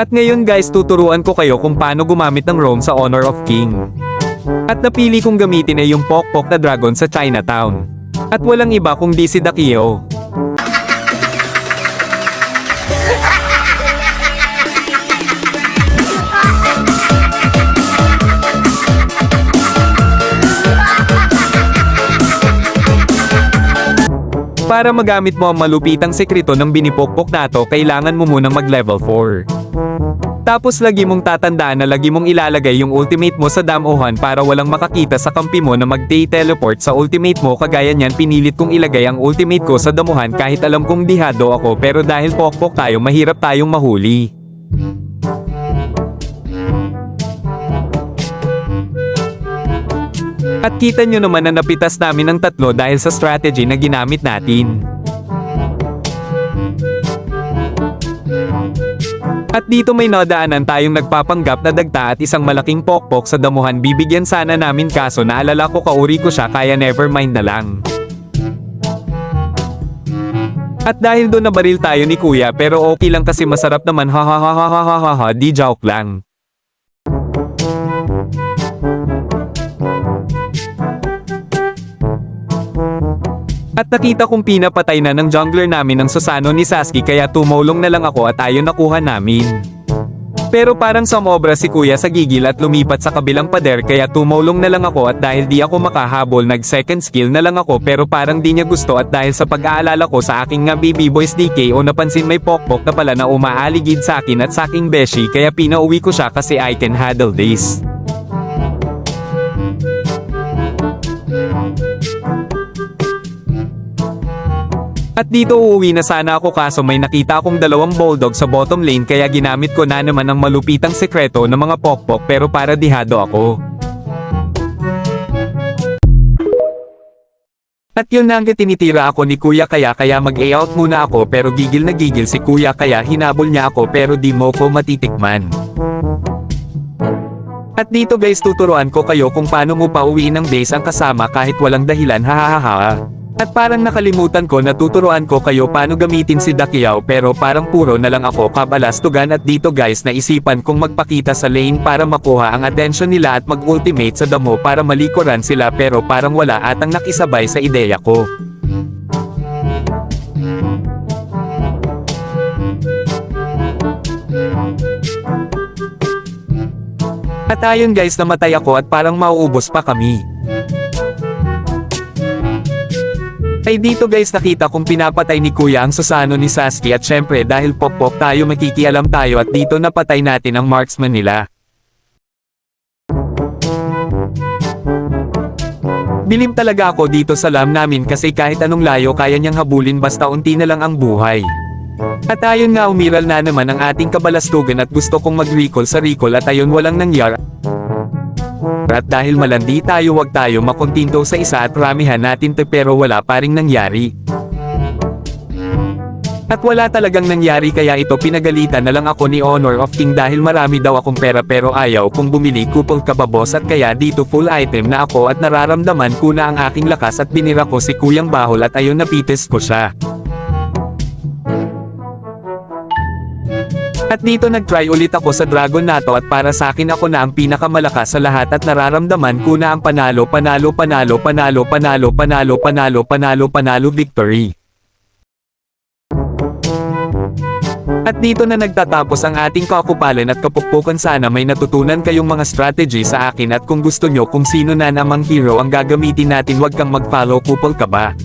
At ngayon guys tuturuan ko kayo kung paano gumamit ng roam sa Honor of King. At napili kong gamitin ay yung Pokpok na dragon sa Chinatown. At walang iba kung di si Dakio. Para magamit mo ang malupitang sekreto ng binipokpok na to, kailangan mo munang mag level 4. Tapos lagi mong tatandaan na lagi mong ilalagay yung ultimate mo sa damuhan para walang makakita sa kampi mo na mag-teleport sa ultimate mo kagaya niyan pinilit kong ilagay ang ultimate ko sa damuhan kahit alam kong dihado ako pero dahil pokpok tayo mahirap tayong mahuli. At kita nyo naman na napitas namin ang tatlo dahil sa strategy na ginamit natin. At dito may nadaanan tayong nagpapanggap na dagta at isang malaking pokpok sa damuhan bibigyan sana namin kaso naalala ko kauri ko siya kaya never mind na lang. At dahil doon na baril tayo ni kuya pero okay lang kasi masarap naman ha ha ha ha ha ha ha di joke lang. At nakita kong pinapatay na ng jungler namin ang Susano ni Sasuke kaya tumulong na lang ako at ayun nakuha namin. Pero parang sumobra si kuya sa gigil at lumipat sa kabilang pader kaya tumulong na lang ako at dahil di ako makahabol nag second skill na lang ako pero parang di niya gusto at dahil sa pag-aalala ko sa aking nga BB Boys DK o napansin may pokpok na pala na umaaligid sa akin at sa aking beshi kaya pinauwi ko siya kasi I can handle this. At dito uuwi na sana ako kaso may nakita akong dalawang bulldog sa bottom lane kaya ginamit ko na naman ang malupitang sekreto ng mga pokpok pero para dihado ako. At yun na ang tinitira ako ni kuya kaya kaya mag-out muna ako pero gigil na gigil si kuya kaya hinabol niya ako pero di mo ko matitikman. At dito guys tuturuan ko kayo kung paano mo pauwiin ng base ang kasama kahit walang dahilan hahaha. At parang nakalimutan ko na tuturuan ko kayo paano gamitin si Dakiao pero parang puro na lang ako kabalastugan at dito guys naisipan kong magpakita sa lane para makuha ang atensyon nila at mag-ultimate sa damo para malikuran sila pero parang wala atang nakisabay sa ideya ko. At ayun guys namatay ako at parang mauubos pa kami. Ay dito guys nakita kong pinapatay ni kuya ang Susano ni Sasuke at syempre dahil pop-pop tayo makikialam tayo at dito napatay natin ang marksman nila. Bilim talaga ako dito sa lam namin kasi kahit anong layo kaya niyang habulin basta unti na lang ang buhay. At ayun nga umiral na naman ang ating kabalastugan at gusto kong mag-recall sa recall at ayun walang nangyari. At dahil malandi tayo wag tayo makontinto sa isa at ramihan natin to pero wala pa ring nangyari. At wala talagang nangyari kaya ito pinagalitan na lang ako ni Honor of King dahil marami daw akong pera pero ayaw kong bumili kupol kababos at kaya dito full item na ako at nararamdaman ko na ang aking lakas at binira ko si Kuyang Bahol at ayun napitis ko siya. At dito nag-try ulit ako sa Dragon Nato at para sa akin ako na ang pinakamalakas sa lahat at nararamdaman ko na ang panalo panalo panalo panalo panalo panalo panalo panalo panalo victory. At dito na nagtatapos ang ating kakupalan at kapukpukan sana may natutunan kayong mga strategy sa akin at kung gusto nyo kung sino na namang hero ang gagamitin natin wag kang mag-follow kupol ka ba.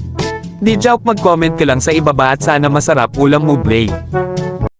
Di joke mag-comment ka lang sa ibaba at sana masarap ulam mo play.